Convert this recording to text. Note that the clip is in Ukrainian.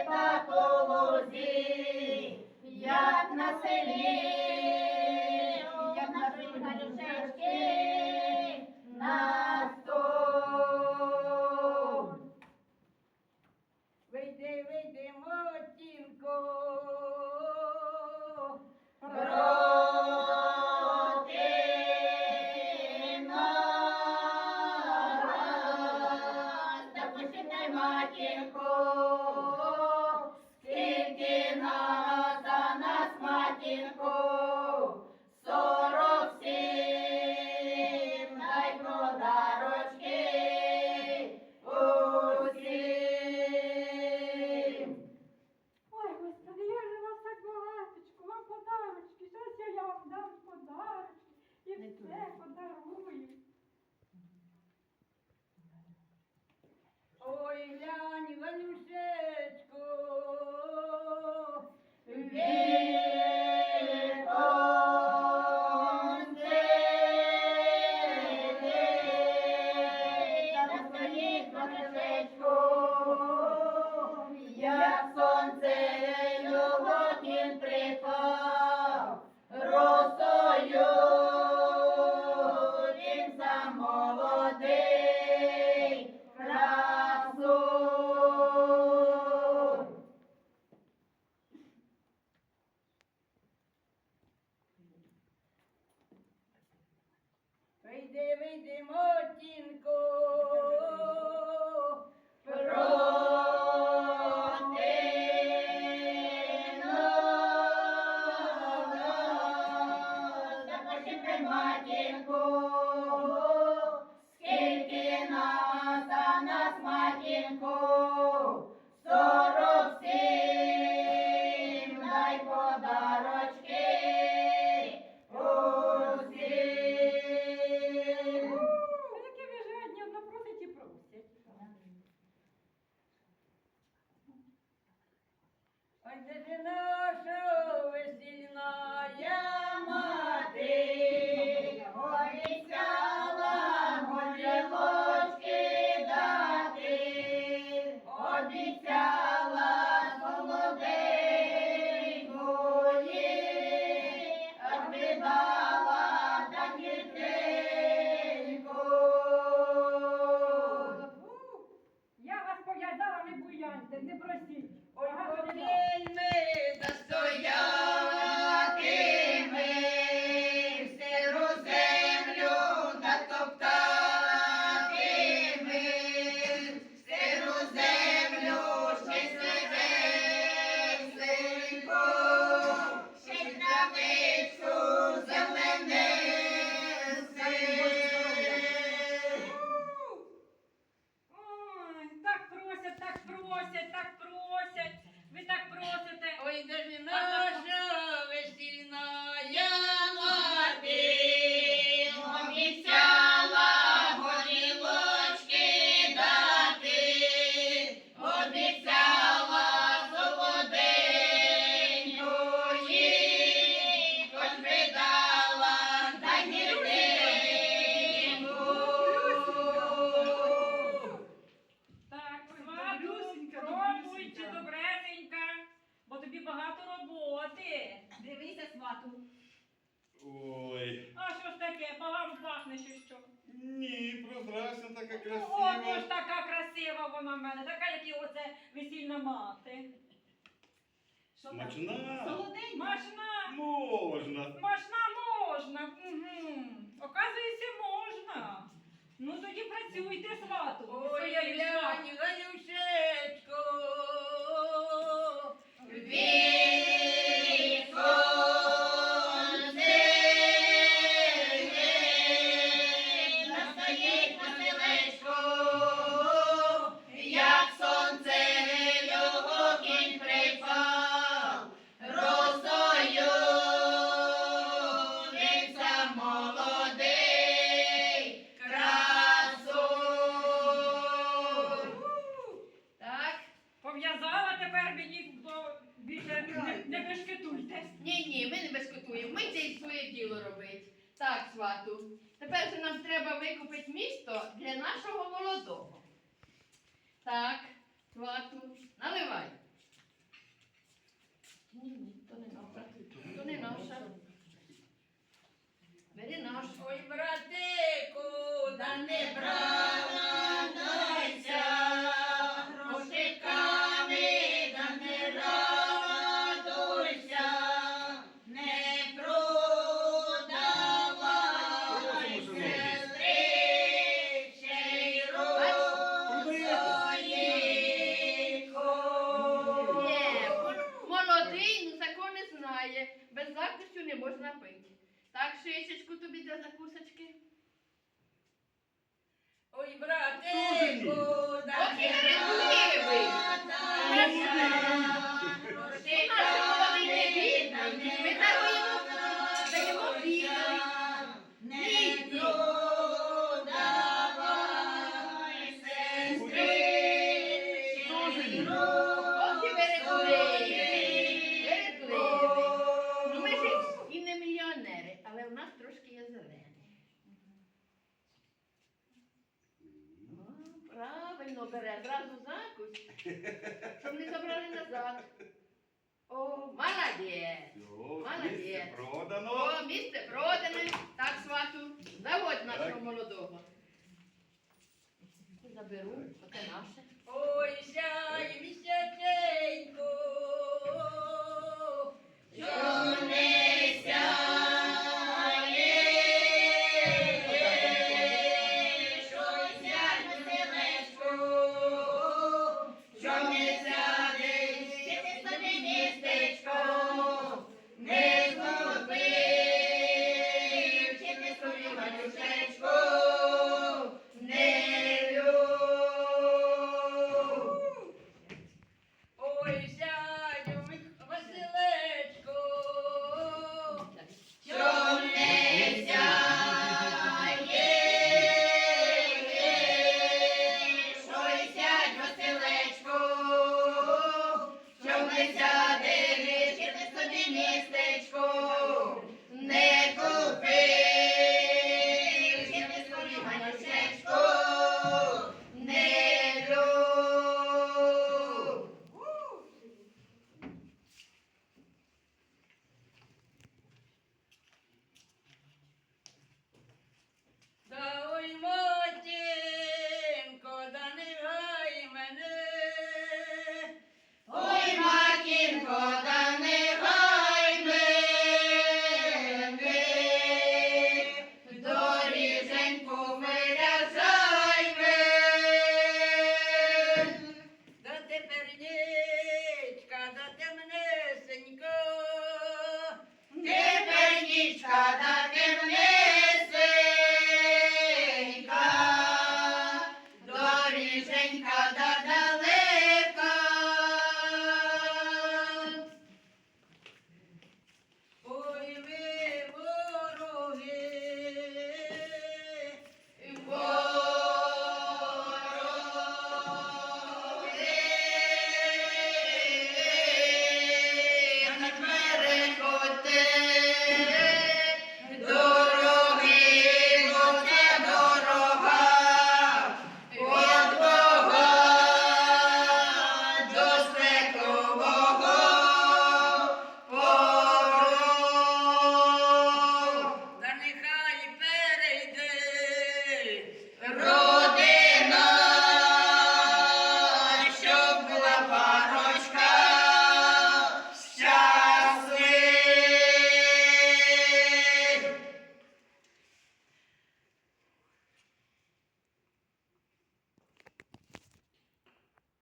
та полозі, як на селі, подарую. Ой, глянь, Галюшечко. Чи що? ні, прозрачна така Ну, от ж така красива вона в мене, така, як і оце весільна мати. Смачна. Машна, Можна. машна можна. Угу. Оказується, можна. Ну тоді працюйте свату. Ой, глянь, сватою. Галюшечко. Віконце ви їх бо більше не, не. Ні, ні, ми не безкотуємо. Ми це і своє діло робить. Так, свату. Тепер же нам треба викупити місто для нашого молодого. Так, свату, наливай. Ні, ні, то не надо. Gruda no